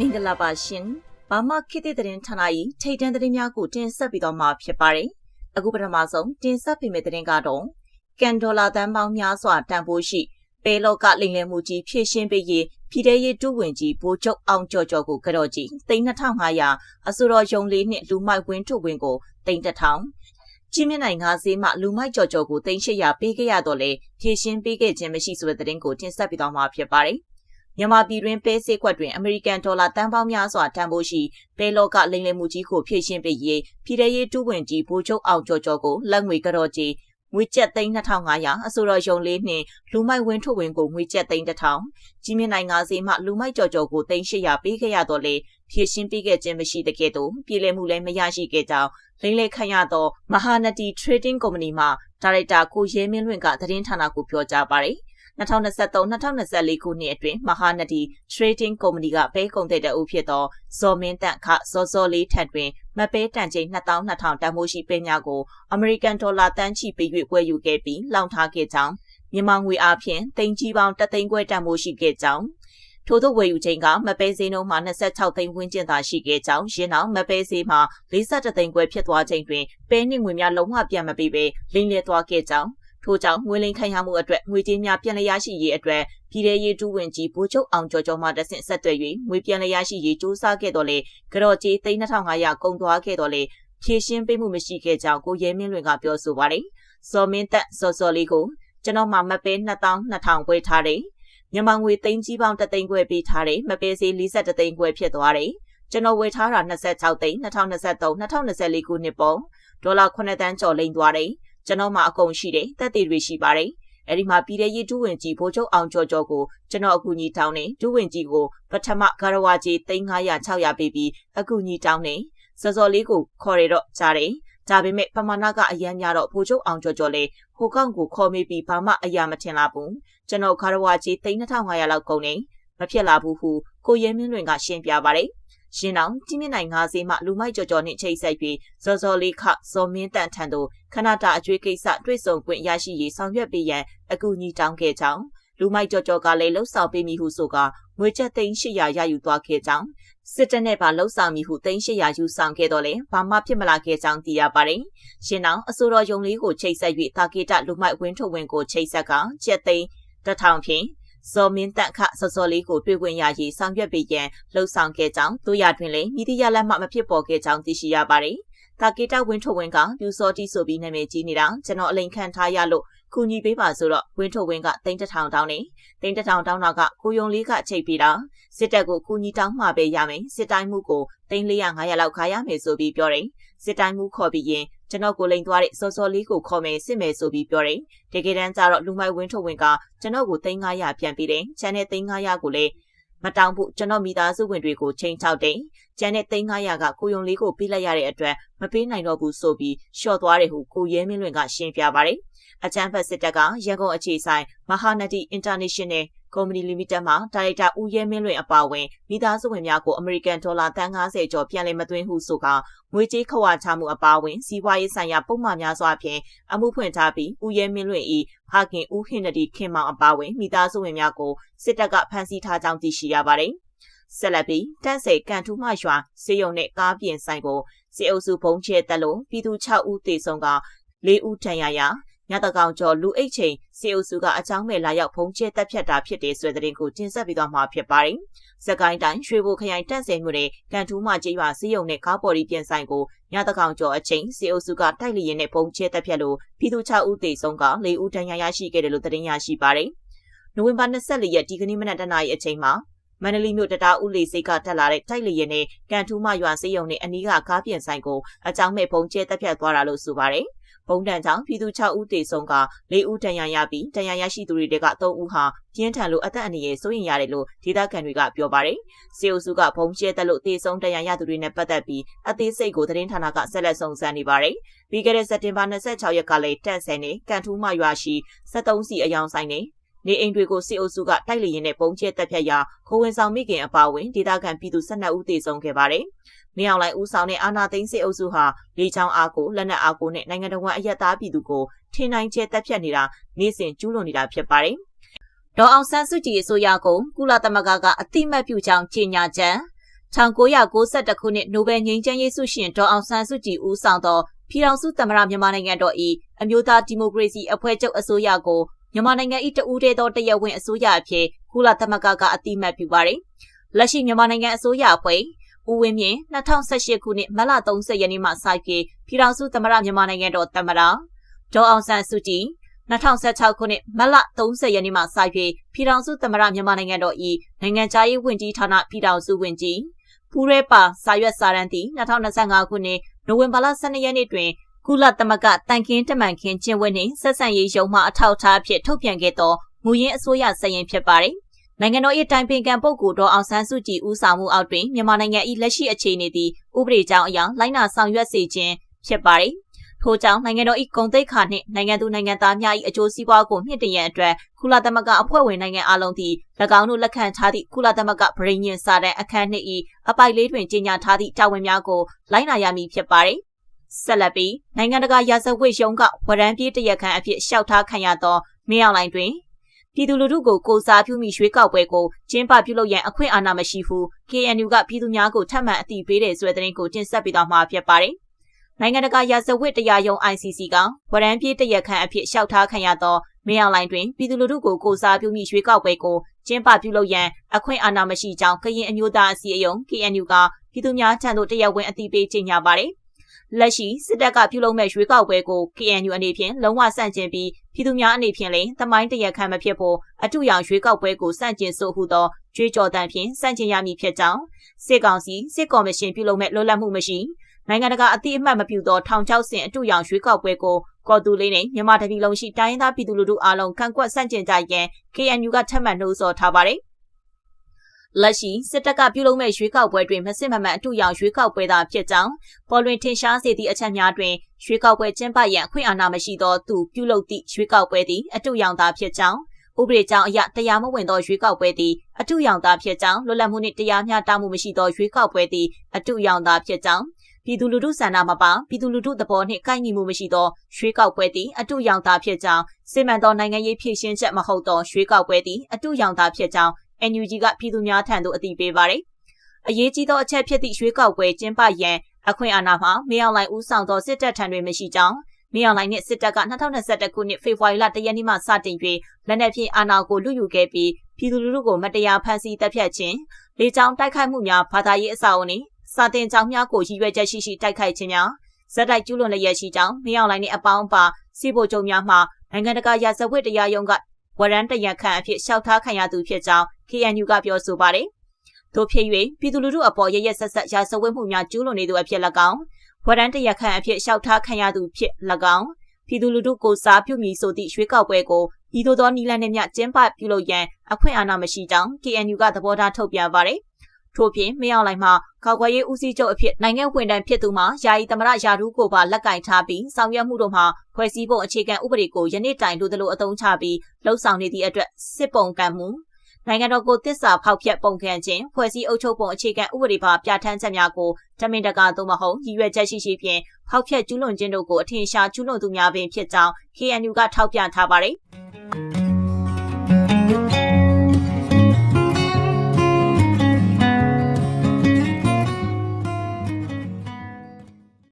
မင်္ဂလာပါရှင်။ဘာမှခေတ်သစ်သတင်းဌာန၏ထိတ်တန့်သတင်းများကိုတင်ဆက်ပြီးတော့မှာဖြစ်ပါတယ်။အခုပထမဆုံးတင်ဆက်ပေးမယ့်သတင်းကတော့ကန်ဒေါ်လာတန်ပေါင်းများစွာတန်ဖိုးရှိပေလောကလိမ်လည်မှုကြီးဖြည့်ရှင်းပေးရေးပြည်ထရေးတူဝင်ကြီးဘိုးချုပ်အောင်ကျော်ကျော်ကိုကြော့ကြီး3500အစိုးရယုံလေးနှင့်လူမိုက်ဝင်းထုတ်ဝင်ကို3000ကြီးမြင့်နိုင်ငါးဈေးမှလူမိုက်ကြော်ကြော်ကို3800ပေးခဲ့ရတော့လေဖြည့်ရှင်းပေးခဲ့ခြင်းမရှိဆိုတဲ့သတင်းကိုတင်ဆက်ပေးတော့မှာဖြစ်ပါတယ်။ မြန်မာပြည်တွင်းပဲစေးခွက်တွင်အမေရိကန်ဒေါ်လာတန်ပေါင်းများစွာတန်ဖိုးရှိပဲလောကလိမ်လည်မှုကြီးကိုဖြည့်ရှင်းပေးရေးပြည်ထရေးတူဝင်ကြီးဘိုးချုပ်အောင်ကျော်ကျော်ကိုလက်ငွေကြော်ကြီးငွေကျပ်သိန်း2500အဆိုတော်ယုံလေးနှင့်လူမိုက်ဝင်းထုတ်ဝင်ကိုငွေကျပ်သိန်း1000ကြီးမြင့်နိုင်ငါးစီမှလူမိုက်ကြော်ကြော်ကိုသိန်း800ပေးခဲ့ရတော့လေဖြည့်ရှင်းပေးခဲ့ခြင်းမရှိတဲ့ကဲ့သို့ပြည်လည်မှုလည်းမရရှိခဲ့ကြောင်းလိမ့်လေခန့်ရသောမဟာနတီ Trading Company မှဒါရိုက်တာကိုရဲမင်းလွင့်ကသတင်းဌာနကိုပြောကြားပါတယ် 2023-2024ခုနှစ်အတွင်းမဟာနတီ Trading Company ကပဲကုန်တဲ့အုပ်ဖြစ်သောဇော်မင်းတန့်ခဇော်ဇော်လေးထံတွင်မပဲတန်ချိန်2200တန်ဖိုးရှိပဲများကို American Dollar တန်းချီပေး၍ဝယ်ယူခဲ့ပြီးလောင်ထားခဲ့ကြောင်းမြန်မာငွေအားဖြင့်တင်ကြီးပေါင်းတသိန်းခွဲတန်ဖိုးရှိခဲ့ကြောင်းထို့သောဝယ်ယူချိန်ကမပဲဈေးနှုန်းမှာ26သိန်းဝန်းကျင်သာရှိခဲ့ကြောင်းရင်းနောက်မပဲဈေးမှာ42သိန်းခွဲဖြစ်သွားချိန်တွင်ပဲနှင့်ငွေများလုံးဝပြန်မပေးဘဲလင်းလဲသွားခဲ့ကြောင်း ထို့ကြောင့်ငွေလိမ်ခံရမှုအတွက်ငွေကြေးများပြန်လည်ရရှိရေးအတွက်ပြည်ထရေးတူးဝင်ကြီးဘိုးချုပ်အောင်ကျော်ကျော်မှတဆင့်ဆက်သွယ်၍ငွေပြန်လည်ရရှိရေးစူးစမ်းခဲ့တော်လေကြော်ကြီး3500ကုန်သွားခဲ့တော်လေဖြည့်ရှင်းပေးမှုမရှိခဲ့ကြောင်းကိုရဲမင်းလွင်ကပြောဆိုပါတယ်။စော်မင်းသက်စော်စော်လေးကိုကျွန်တော်မှမပေး2200ခွဲထားတယ်။မြန်မာငွေသိန်းကြီးပေါင်း3သိန်းခွဲပေးထားတယ်။မပေးစီ42သိန်းခွဲဖြစ်သွားတယ်။ကျွန်တော်ဝယ်ထားတာ26သိန်း2023 2024ခုနှစ်ပုံဒေါ်လာ9တန်းကျော်လိမ်သွားတယ်။ ကျွန်တော်မှအကုန်ရှိတယ်တက်သေးတွေရှိပါတယ်အဲ့ဒီမှာပြည်တဲ့ရေးဒူးဝင်ကြီးဘိုးချုပ်အောင်ကျော်ကျော်ကိုကျွန်တော်အကူညီတောင်းနေဒူးဝင်ကြီးကိုပထမဂရဝါကြီး3900 600ပေးပြီးအကူညီတောင်းနေစောစောလေးကိုခေါ်ရတော့ကြားတယ်ဒါပေမဲ့ပမာဏကအရန်များတော့ဘိုးချုပ်အောင်ကျော်ကျော်လေဟိုကောင်ကိုခေါ်မိပြီးဘာမှအရာမထင်လာဘူးကျွန်တော်ဂရဝါကြီး3500လောက်ကုန်နေမဖြစ်လာဘူးဟုကိုရဲမင်းလွင်ကရှင်းပြပါတယ် ရှင်အောင်ကြီးမြင့်နိုင်ငါးစီးမှလူမိုက်ကြော်ကြော်နှင့်ချိတ်ဆက်ပြီးဇော်ဇော်လေးခဇော်မင်းတန်ထံသို့ခဏတာအကျွေးကိစ္စတွေ့ဆုံခွင့်ရရှိရေးဆောင်ရွက်ပေးရန်အကူအညီတောင်းခဲ့ကြောင်းလူမိုက်ကြော်ကြော်ကလည်းလှုပ်ဆောင်ပေးမိဟုဆိုကငွေချက်သိန်း800ရယူသွားခဲ့ကြောင်းစစ်တပ်နဲ့ပါလှုပ်ဆောင်မိဟုသိန်း800ယူဆောင်ခဲ့တော့လေဘာမှဖြစ်မလာခဲ့ကြောင်းသိရပါတယ်။ရှင်အောင်အစိုးရယုံလေးကိုချိတ်ဆက်၍တာကေတလူမိုက်ဝင်းထုတ်ဝင်ကိုချိတ်ဆက်ကချက်သိန်းတထောင်ဖြင့် ဇော်မင်းတန့်ခစောစောလေးကိုတွေ့ခွင့်ရရေးဆောင်ရွက်ပေးရန်လှုံ့ဆော်ခဲ့ကြောင်းတို့ရတွင်လည်းမိသည့်ရလက်မှမဖြစ်ပေါ်ခဲ့ကြောင်းသိရှိရပါတယ်။တာကေတဝင်းထုတ်ဝင်းကပြူစောတီဆိုပြီးနာမည်ကြီးနေတာကျွန်တော်အလိန်ခံထားရလို့ ကူညီပေးပါဆိုတော့ဝင်းထုတ်ဝင်းကတိန်းတထောင်တောင်းနေတိန်းတထောင်တောင်းတော့ကကိုယုံလေးကချိတ်ပြီးတာစစ်တပ်ကိုကူညီတောင်းမှပဲရမယ်စစ်တိုင်းမှုကိုတိန်း400 500လောက်ခါရမယ်ဆိုပြီးပြောတယ်စစ်တိုင်းမှုခေါ်ပြီးရင်ကျွန်တော်ကိုလိန်သွားတဲ့စောစောလေးကိုခေါ်မယ်စစ်မယ်ဆိုပြီးပြောတယ်တကယ်တမ်းကျတော့လူမိုက်ဝင်းထုတ်ဝင်းကကျွန်တော်ကို3900ပြန်ပြီးတယ်ချန်တဲ့3900ကိုလည်း မတောင်းဖို့ကျွန်တော်မိသားစုဝင်တွေကိုချိန်ချောက်တယ်။ကျန်တဲ့3900ကကိုယုံလေးကိုပေးလိုက်ရတဲ့အတွက်မပေးနိုင်တော့ဘူးဆိုပြီးလျှော့သွားတယ်ဟုကိုရဲမင်းလွင်ကရှင်းပြပါတယ်။အချမ်းဖက်စစ်တပ်ကရန်ကုန်အခြေဆိုင်မဟာနတီ International ကုမ္ပဏီလီမိတက်မှဒါရိုက်တာဦးရဲမင်းလွင်အပါအဝင်မိသားစုဝင်များကိုအမေရိကန်ဒေါ်လာတန်90ကျော်ပြန်လည်မသွင်းဟုဆိုကငွေကြေးခဝါချမှုအပါအဝင်စီးပွားရေးဆိုင်ရာပုံမှန်များစွာဖြင့်အမှုဖွင့်ထားပြီးဦးရဲမင်းလွင်၏ဖခင်ဦးဟင်နဒီခင်မောင်အပါအဝင်မိသားစုဝင်များကိုစစ်တပ်ကဖမ်းဆီးထားကြောင်းသိရှိရပါတယ်။ဆက်လက်ပြီးတန့်စေကန်ထူးမှရွာစေယုံနဲ့ကားပြင်ဆိုင်ကိုစေအုပ်စုဘုံချဲတက်လို့ပြည်သူ6ဦးသေဆုံးက၄ဦးထဏ်ရာရာ ညတကောင်ကျော်လူအိတ်ချိန်စီအုပ်စုကအချောင်းမဲ့လာရောက်ဖုံးကျဲတက်ဖြတ်တာဖြစ်တယ်ဆိုတဲ့သတင်းကိုတင်ဆက်ပြီးတော့မှာဖြစ်ပါတယ်။စကိုင်းတိုင်းရွှေဘိုခရိုင်တန့်စင်မြို့နယ်ကန်ထူးမှကျေးရွာစီးရုံနဲ့ကားပေါ်ဒီပြင်ဆိုင်ကိုညတကောင်ကျော်အချိန်စီအုပ်စုကတိုက်လျင်နဲ့ဖုံးကျဲတက်ဖြတ်လို့ပြည်သူ6ဦးသေဆုံးက4ဦးဒဏ်ရာရရှိခဲ့တယ်လို့သတင်းရရှိပါတယ်။နိုဝင်ဘာ24ရက်ဒီကနေ့မနက်တနာရီအချိန်မှာမန္တလေးမြို့တတားဦးလေးစိတ်ကတက်လာတဲ့တိုက်လျင်နဲ့ကန်ထူးမရွာစေးရုံနဲ့အနီးကကားပြင်ဆိုင်ကိုအကြောင်းမဲ့ဖုံးကျဲတက်ဖြတ်သွားတာလို့ဆိုပါတယ်။ ဘုံတန်ကြောင့်ပြည်သူ6ဦးသေဆုံးက4ဦးဒဏ်ရာရပြီးဒဏ်ရာရရှိသူတွေက3ဦးဟာပြင်းထန်လို့အသက်အန္တရာယ်စိုးရိမ်ရတယ်လို့ဒေသခံတွေကပြောပါတယ်။စေအုပ်စုကဘုံကျဲတက်လို့သေဆုံးဒဏ်ရာရသူတွေနဲ့ပတ်သက်ပြီးအသေးစိတ်ကိုသတင်းဌာနကဆက်လက်စုံစမ်းနေပါတယ်။ပြီးခဲ့တဲ့စက်တင်ဘာ26ရက်ကလည်းတန့်ဆန်နဲ့ကန်ထူးမရွာရှိ73စီအယောင်ဆိုင်နဲ့ နေအိမ်တွေကိုစစ်အုပ်စုကတိုက်လေရင်နဲ့ပုံကျဲတက်ဖြတ်ရာခိုးဝင်ဆောင်မိခင်အပါအဝင်ဒေသခံပြည်သူ12ဦးသေဆုံးခဲ့ပါတယ်။မင်းအောင်လှိုင်ဦးဆောင်တဲ့အာဏာသိမ်းစစ်အုပ်စုဟာလေချောင်းအားကိုလက်နက်အားကိုနဲ့နိုင်ငံတော်အယက်သားပြည်သူကိုထင်နိုင်ကျဲတပ်ဖြတ်နေတာနေ့စဉ်ကျူးလွန်နေတာဖြစ်ပါတယ်။ဒေါ်အောင်ဆန်းစုကြည်အစိုးရကကုလသမဂ္ဂကအတိမတ်ပြုကြောင်းကြေညာချက်1992ခုနှစ်နိုဘယ်ငြိမ်းချမ်းရေးဆုရှင်ဒေါ်အောင်ဆန်းစုကြည်ဦးဆောင်သောပြည်ထောင်စုသမ္မတမြန်မာနိုင်ငံတော်၏အမျိုးသားဒီမိုကရေစီအဖွဲ့ချုပ်အစိုးရကို မြန်မာနိုင်ငံ၏တဦးတည်းသောတရားဝင်အစိုးရအဖြစ်ကုလသမဂ္ဂကအတိအမှတ်ပြုပါတယ်။လက်ရှိမြန်မာနိုင်ငံအစိုးရအဖွဲ့ဦးဝင်းမြင့်2018ခုနှစ်မတ်လ30ရက်နေ့မှစပြီးပြည်ထောင်စုသမ္မတမြန်မာနိုင်ငံတော်သမ္မတဒေါ်အောင်ဆန်းစုကြည်2016ခုနှစ်မတ်လ30ရက်နေ့မှစပြီးပြည်ထောင်စုသမ္မတမြန်မာနိုင်ငံတော်၏နိုင်ငံခြားရေးဝန်ကြီးဌာနပြည်ထောင်စုဝန်ကြီးပူရဲပါစာရွက်စာတမ်းသည်2025ခုနှစ်နိုဝင်ဘာလ12ရက်နေ့တွင် ကုလသမဂ္ဂတန်ခင်းတမန်ခင်းကျင်းဝတ်နှင့်ဆက်ဆံရေးရုံးမှအထောက်အထားအဖြစ်ထုတ်ပြန်ခဲ့သောမူရင်းအစိုးရစည်ရင်ဖြစ်ပါသည်နိုင်ငံတော်၏တိုင်ပင်ခံပုဂ္ဂိုလ်တော်အောင်ဆန်းစုကြည်ဦးဆောင်မှုအောက်တွင်မြန်မာနိုင်ငံ၏လက်ရှိအခြေအနေသည်ဥပဒေကြောင်းအရလိုင်းနာဆောင်ရွက်စေခြင်းဖြစ်ပါသည်ထို့ကြောင့်နိုင်ငံတော်၏ဂုဏ်သိက္ခာနှင့်နိုင်ငံသူနိုင်ငံသားများ၏အကျိုးစီးပွားကိုမြင့်တင်ရန်အတွက်ကုလသမဂ္ဂအဖွဲ့ဝင်နိုင်ငံအလုံးသည်၎င်းတို့လက်ခံထားသည့်ကုလသမဂ္ဂဗြိညင်စာတမ်းအခန်းနှစ်၏အပိုက်လေးတွင်ကြေညာထားသည့်တာဝန်များကိုလိုက်နာရမည်ဖြစ်ပါသည် ဆက်လက်ပြီးနိုင်ငံတကာရာဇဝတ်ရုံးကဝရမ်းပြေးတရက်ခန့်အဖြစ်ရှောက်ထားခံရသောမင်းအောင်လိုင်တွင်ပြည်သူလူထုကိုကိုစားပြုမိရွှေကောက်ပွဲကိုကျင်းပပြုလုပ်ရန်အခွင့်အာဏာမရှိဘူး KNU ကပြည်သူများကိုထပ်မံအသိပေးတဲ့ဆိုတဲ့သတင်းကိုတင်ဆက်ပေးသွားမှာဖြစ်ပါတယ်။နိုင်ငံတကာရာဇဝတ်တရားရုံး ICC ကဝရမ်းပြေးတရက်ခန့်အဖြစ်လျှောက်ထားခံရသောမင်းအောင်လိုင်တွင်ပြည်သူလူထုကိုကိုစားပြုမိရွေးကောက်ပွဲကိုကျင်းပပြုလုပ်ရန်အခွင့်အာဏာမရှိကြောင်းကရင်အမျိုးသားအစည်းအရုံး KNU ကပြည်သူများထံသို့တရားဝင်အသိပေးကြေညာပါတယ်။ လက်ရှိစစ်တပ်ကပြုလုပ်မဲ့ရွေးကောက်ပွဲကို KNU အနေဖြင့်လုံးဝဆန့်ကျင်ပြီးပြည်သူများအနေဖြင့်လည်းသမိုင်းတရက်ခန့်မဖြစ်ဖို့အတူရောင်ရွေးကောက်ပွဲကိုဆန့်ကျင်ဆိုဟုသောကြွေးကြော်တမ်းဖြင့်ဆန့်ကျင်ရမည်ဖြစ်ကြောင်းစစ်ကောင်စီစစ်ကော်မရှင်ပြုလုပ်မဲ့လွတ်လပ်မှုမရှိနိုင်ငံတကာအသိအမှတ်မပြုသောထောင်ချောက်ဆင်အတူရောင်ရွေးကောက်ပွဲကိုကော်တူလေးနဲ့မြန်မာတပြည်လုံးရှိတိုင်းရင်းသားပြည်သူလူထုအားလုံးခံကွက်ဆန့်ကျင်ကြရန် KNU ကထပ်မံနှိုးဆော်ထားပါတယ်။ လက်ရှိစစ်တပ်ကပြုလုပ်မဲ့ရွေးကောက်ပွဲတွင်မစစ်မမှန်အတူရောင်ရွေးကောက်ပွဲသာဖြစ်ကြောင်းပေါ်လွင်ထင်ရှားစေသည့်အချက်များတွင်ရွေးကောက်ပွဲကျင်းပရန်အခွင့်အာဏာမရှိသောသူပြုလုပ်သည့်ရွေးကောက်ပွဲသည်အတူရောင်သာဖြစ်ကြောင်းဥပဒေကြောင်းအရတရားမဝင်သောရွေးကောက်ပွဲသည်အတူရောင်သာဖြစ်ကြောင်းလွတ်လပ်မှုနှင့်တရားမျှတမှုမရှိသောရွေးကောက်ပွဲသည်အတူရောင်သာဖြစ်ကြောင်းပြည်သူလူထုဆန္ဒမပါပြည်သူလူထုသဘောနှင့်ကိုက်ညီမှုမရှိသောရွှေကောက်ပွဲသည်အတူရောင်သာဖြစ်ကြောင်းစစ်မှန်သောနိုင်ငံရေးဖြည့်ရှင်းချက်မဟုတ်သောရွှေကောက်ပွဲသည်အတူရောင်သာဖြစ်ကြောင်း NUG ကပြည်သူများထံသို့အသိပေးပါရယ်အရေးကြီးသောအချက်ဖြစ်သည့်ရွှေကောက်ပွဲကျင်းပရန်အခွင့်အာဏာမှာမင်းအောင်လှိုင်ဦးဆောင်သောစစ်တပ်ထံတွင်မရှိကြောင်းမင်းအောင်လှိုင်နှင့်စစ်တပ်က2021ခုနှစ်ဖေဖော်ဝါရီလ1ရက်နေ့မှစတင်၍လက်နက်ဖြင့်အာဏာကိုလူယူခဲ့ပြီးပြည်သူလူထုကိုမတရားဖမ်းဆီးတပ်ဖြတ်ခြင်းလေကြောင်းတိုက်ခိုက်မှုများဘာသာရေးအဆောက်အအုံနှင့်စာတင်ကြောင်းများကိုရည်ရွယ်ချက်ရှိရှိတိုက်ခိုက်ခြင်းများဇက်တိုက်ကျူးလွန်လျက်ရှိကြောင်းမင်းအောင်လှိုင်နှင့်အပေါင်းပါစီဗိုလ်ချုပ်များမှနိုင်ငံတကာရာဇဝတ်တရားရုံးကဝရန်တရခန့်အဖြစ်ရှောက်ထားခံရသူဖြစ်ကြောင်း KNU ကပြောဆိုပါတယ်။ထို့ဖြစ်၍ပြည်သူလူထုအပေါ်ရရဆက်ဆက်ရာဇဝတ်မှုများကျူးလွန်နေသူအဖြစ်၎င်းဝရန်တရခန့်အဖြစ်ရှောက်ထားခံရသူဖြစ်၎င်းပြည်သူလူထုကိုစားပြုမည်ဆိုသည့်ရွေးကောက်ပွဲကိုဤသို့သောနီလန်နှင့်မြကျင်းပပြုလုပ်ရန်အခွင့်အာဏာမရှိကြောင်း KNU ကသဘောထားထုတ်ပြန်ပါတယ်ထို့ပြင်မင်းအောင်လှိုင်မှကောက်ွယ်ရေးဦးစီးချုပ်အဖြစ်နိုင်ငံဝန်ထမ်းဖြစ်သူမှယာယီသမရယာဒူးကိုပါလက်ကင်ထားပြီးဆောင်ရွက်မှုတို့မှာဖွဲ့စည်းပုံအခြေခံဥပဒေကိုယနေ့တိုင်လိုသလိုအသုံးချပြီးလှုပ်ဆောင်နေသည့်အတွက်စစ်ပုံကံမှု နိုင်ငံတော်ကိုတစ္ဆာဖောက်ဖျက်ပုံခံခြင်းဖွဲ့စည်းအုပ်ချုပ်ပုံအခြေခံဥပဒေပါပြဋ္ဌာန်းချက်များကိုတမင်တကာသို့မဟုတ်ရည်ရွယ်ချက်ရှိရှိဖြင့်ဖောက်ဖျက်ကျူးလွန်ခြင်းတို့ကိုအထင်ရှားကျူးလွန်သူများပင်ဖြစ်ကြောင်း KNU ကထောက်ပြထားပါတယ်။